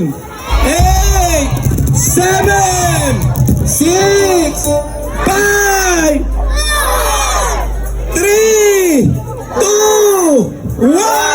nine, eight, seven, six, five, three, two, one.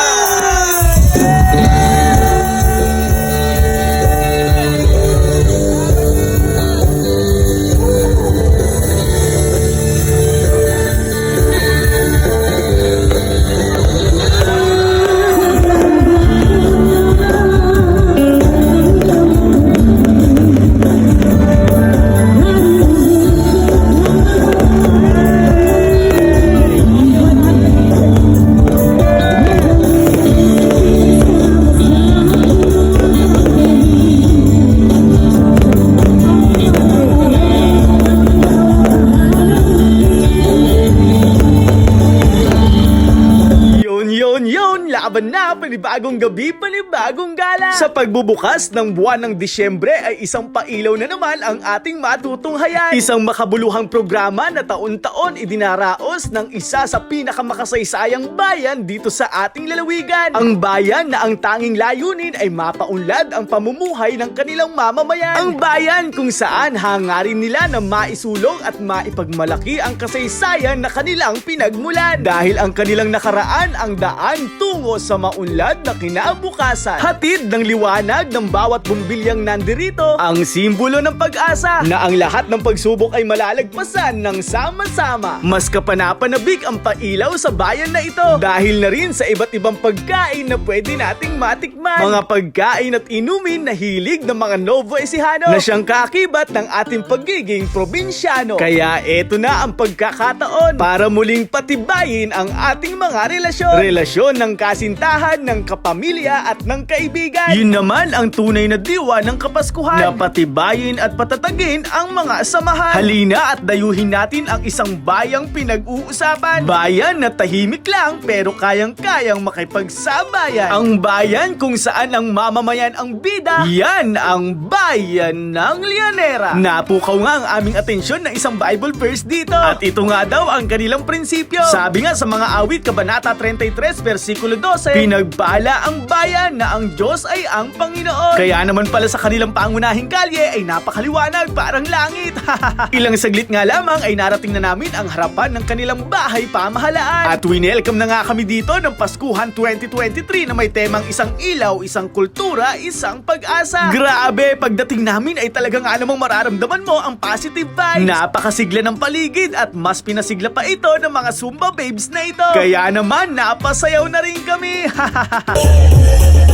Laban na! Panibagong gabi, panibagong gala! Sa pagbubukas ng buwan ng Disyembre ay isang pailaw na naman ang ating matutunghayan. Isang makabuluhang programa na taon-taon idinaraos ng isa sa pinakamakasaysayang bayan dito sa ating lalawigan. Ang bayan na ang tanging layunin ay mapaunlad ang pamumuhay ng kanilang mamamayan. Ang bayan kung saan hangarin nila na maisulong at maipagmalaki ang kasaysayan na kanilang pinagmulan. Dahil ang kanilang nakaraan ang daan tungo sa maunlad na kinabukasan. Hatid ng liwanag ng bawat bumbilyang nandirito ang simbolo ng pag-asa na ang lahat ng pagsubok ay malalagpasan ng sama-sama. Mas kapanapanabik ang pailaw sa bayan na ito dahil na rin sa iba't ibang pagkain na pwede nating matikman. Mga pagkain at inumin na hilig ng mga Novo Ecijano na siyang kakibat ng ating pagiging probinsyano. Kaya eto na ang pagkakataon para muling patibayin ang ating mga relasyon. Relasyon ng kasintahan, ng kapamilya at ng kaibigan. Yun naman ang tunay na diwa ng Kapaskuhan na patibayin at patatagin ang mga samahan. Halina at dayuhin natin ang isang bayang pinag-uusapan. Bayan na tahimik lang pero kayang-kayang makipagsabayan. Ang bayan kung saan ang mamamayan ang bida. Yan ang bayan ng Lianera. Napukaw nga ang aming atensyon na isang Bible verse dito. At ito nga daw ang kanilang prinsipyo. Sabi nga sa mga awit, Kabanata 33, versikulo 12, Pinagbala ang bayan na ang Diyos ay ang Panginoon. Kaya naman pala sa kanilang pangunahing kalye ay napakaliwanag parang langit. Ilang saglit nga lamang ay narating na namin ang harapan ng kanilang bahay pamahalaan. At winelcome na nga kami dito ng Paskuhan 2023 na may temang isang ilaw, isang kultura, isang pag-asa. Grabe, pagdating namin ay talaga nga namang mararamdaman mo ang positive vibes. Napakasigla ng paligid at mas pinasigla pa ito ng mga Zumba babes na ito. Kaya naman, napasayaw na rin kami. Yun!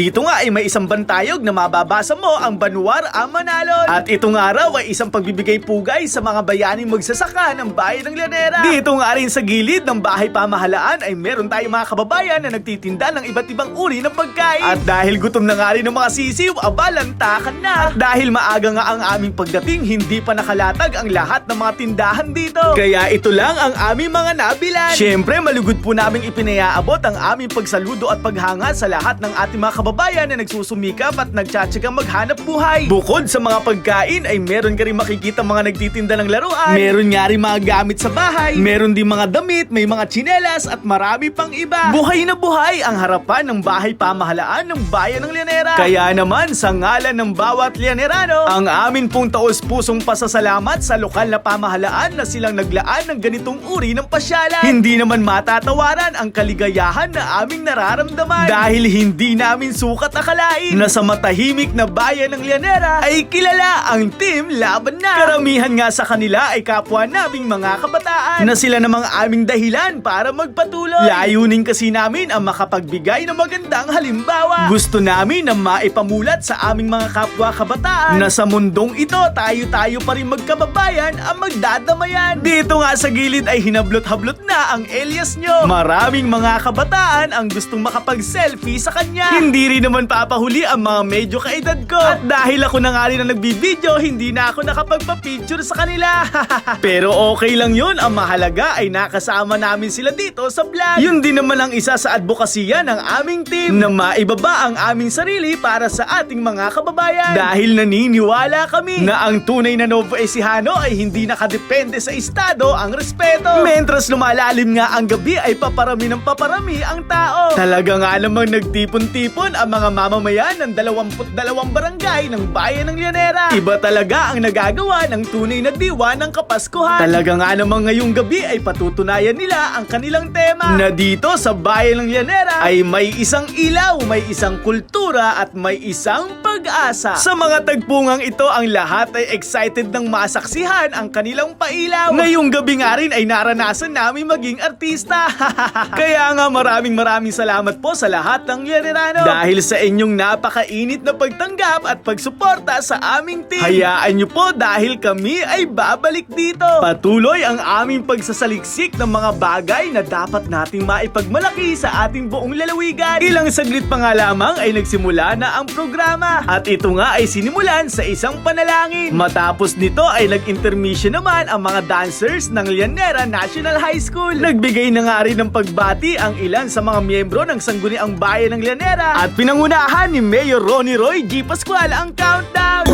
Dito nga ay may isang bantayog na mababasa mo ang Banwar Amanalon. At ito nga raw ay isang pagbibigay pugay sa mga bayaning magsasaka ng bayan ng Llanera. Dito nga rin sa gilid ng bahay pamahalaan ay meron tayong mga kababayan na nagtitinda ng iba't ibang uri ng pagkain. At dahil gutom na nga rin ng mga sisiw, abalantakan na. At dahil maaga nga ang aming pagdating, hindi pa nakalatag ang lahat ng mga tindahan dito. Kaya ito lang ang aming mga nabilan. Siyempre, malugod po naming ipinayaabot ang aming pagsaludo at paghanga sa lahat ng ating mga kababayan na nagsusumikap at nagtsatsagang maghanap buhay. Bukod sa mga pagkain ay meron ka rin makikita mga nagtitinda ng laruan. Meron nga rin mga gamit sa bahay. Meron din mga damit, may mga tsinelas at marami pang iba. Buhay na buhay ang harapan ng bahay pamahalaan ng bayan ng Llanera. Kaya naman sa ngalan ng bawat Llanerano, ang amin pong taos-pusong pasasalamat sa lokal na pamahalaan na silang naglaan ng ganitong uri ng pasyalan. Hindi naman matatawaran ang kaligayahan na aming nararamdaman dahil hindi namin sukat akalain na sa matahimik na bayan ng Llanera ay kilala ang team laban na. Karamihan nga sa kanila ay kapwa naming mga kabataan na sila namang aming dahilan para magpatuloy. Layunin kasi namin ang makapagbigay ng magandang halimbawa. Gusto namin na maipamulat sa aming mga kapwa kabataan na sa mundong ito tayo-tayo pa rin magkababayan ang magdadamayan. Dito nga sa gilid ay hinablot-hablot na ang alias nyo. Maraming mga kabataan ang gustong makapag-selfie sa kanya. Hindi rin naman papahuli ang mga medyo kaedad ko. At dahil ako na nga rin ang nagbibideo, hindi na ako nakapagpa-picture sa kanila. Pero okay lang yun. Ang mahalaga ay nakasama namin sila dito sa vlog. Yun din naman ang isa sa advokasya ng aming team na maibaba ang aming sarili para sa ating mga kababayan. Dahil naniniwala kami na ang tunay na Novo Ecijano ay hindi nakadepende sa estado ang respeto. Mentras lumalalim nga ang gabi ay paparami ng paparami ang tao. Talaga nga namang nagtipon-tipon ang mga mamamayan ng 22 barangay ng bayan ng Llanera. Iba talaga ang nagagawa ng tunay na diwa ng Kapaskuhan. Talaga nga namang ngayong gabi ay patutunayan nila ang kanilang tema na dito sa bayan ng Llanera ay may isang ilaw, may isang kultura at may isang pag-asa. Sa mga tagpungang ito, ang lahat ay excited ng masaksihan ang kanilang pailaw. Ngayong gabi nga rin ay naranasan namin maging artista. Kaya nga maraming maraming salamat po sa lahat ng Llanерano dahil sa inyong napakainit na pagtanggap at pagsuporta sa aming team. Hayaan nyo po dahil kami ay babalik dito. Patuloy ang aming pagsasaliksik ng mga bagay na dapat nating maipagmalaki sa ating buong lalawigan. Ilang saglit pa nga lamang ay nagsimula na ang programa. At ito nga ay sinimulan sa isang panalangin. Matapos nito ay nag-intermission naman ang mga dancers ng Llanera National High School. Nagbigay na nga rin ng pagbati ang ilan sa mga miyembro ng Sangguniang Bayan ng Llanera at pinangunahan ni Mayor Ronnie Roy G. Pascual ang countdown.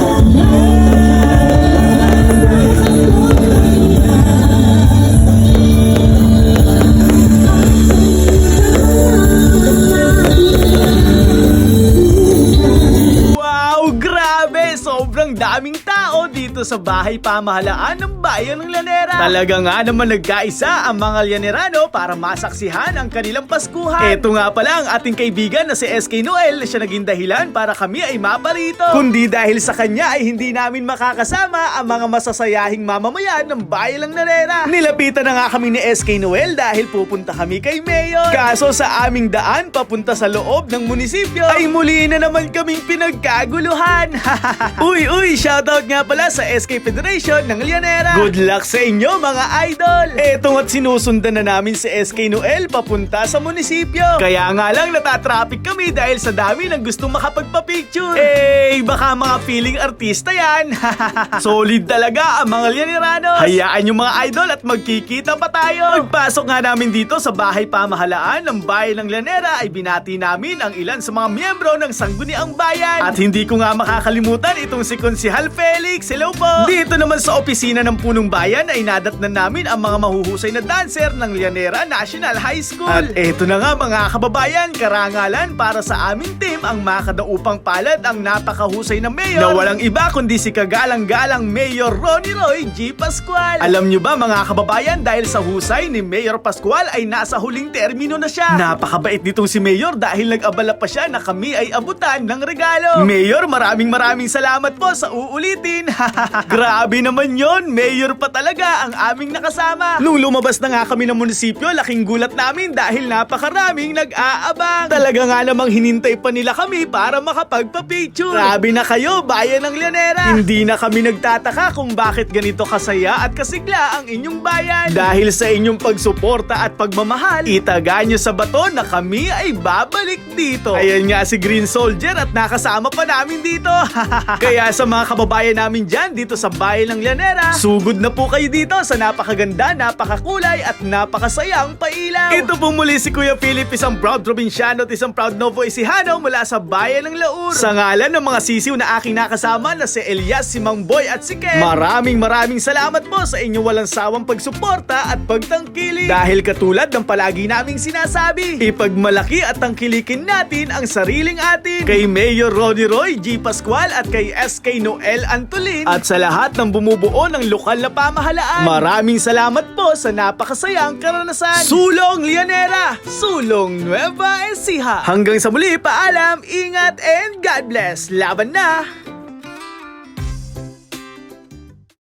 Wow, grabe! Sobrang daming tao dito sa bahay pamahalaan ng bayan ng Llanera. Talaga nga naman nagkaisa ang mga Llanerano para masaksihan ang kanilang Paskuhan. Ito nga pala ang ating kaibigan na si SK Noel siya naging dahilan para kami ay maparito. Kundi dahil sa kanya ay hindi namin makakasama ang mga masasayahing mamamayan ng bayan ng Llanera. Nilapitan na nga kami ni SK Noel dahil pupunta kami kay Mayor. Kaso sa aming daan papunta sa loob ng munisipyo ay muli na naman kaming pinagkaguluhan. uy, uy, shoutout nga pala sa SK Federation ng Llanera. Good luck sa inyo mga idol. Eto nga't sinusundan na namin si SK Noel papunta sa munisipyo. Kaya nga lang natatraffic kami dahil sa dami ng gustong makapagpa-picture. Eh, baka mga feeling artista yan. Solid talaga ang mga Llaneranos. Hayaan yung mga idol at magkikita pa tayo. Pagpasok nga namin dito sa bahay pamahalaan ng bayan ng Llanera ay binati namin ang ilan sa mga miyembro ng Sangguniang Bayan. At hindi ko nga makakalimutan itong si Konsihal Felix. Hello po! Dito naman sa opisina ng Punong Bayan ay nadatnan namin ang mga mahuhusay na dancer ng Llanera National High School. At eto na nga mga kababayan, karangalan para sa aming team ang makadaupang palad ang napakahusay na mayor na walang iba kundi si kagalang-galang Mayor Ronnie Roy G. Pascual. Alam nyo ba mga kababayan dahil sa husay ni Mayor Pascual ay nasa huling termino na siya. Napakabait nitong si Mayor dahil nag-abala pa siya na kami ay abutan ng regalo. Mayor, maraming maraming salamat po sa uulitin. Grabe naman yon, Mayor pa talaga ang aming nakasama. Nung lumabas na nga kami ng munisipyo, laking gulat namin dahil napakaraming nag-aabang. Talaga nga namang hinintay pa nila kami para makapagpa-picture. Grabe na kayo, bayan ng Llanera. Hindi na kami nagtataka kung bakit ganito kasaya at kasigla ang inyong bayan. Dahil sa inyong pagsuporta at pagmamahal, itaga nyo sa bato na kami ay babalik dito. Ayan nga si Green Soldier at nakasama pa namin dito. Kaya sa mga kababayan namin dyan dito sa bayan ng Llanera, sugod na po kayo dito sa napakaganda, napakakulay at napakasayang pailaw. Ito po muli si Kuya Philip, isang proud probinsyano at isang proud Novo Ecijano mula sa bayan ng Laur. Sa ngalan ng mga sisiw na aking nakasama na si Elias, si Mang Boy at si Ken, maraming maraming salamat po sa inyong walang sawang pagsuporta at pagtangkilik. Dahil katulad ng palagi naming sinasabi, ipagmalaki at tangkilikin natin ang sariling atin. Kay Mayor Ronnie Roy G. Pascual at kay SK Noel Antolin at sa lahat ng bumubuo ng lokal na pamahalaan. Maraming salamat po sa napakasayang karanasan. Sulong Llanera, Sulong Nueva Ecija. Hanggang sa muli, paalam, ingat and God bless. Laban na!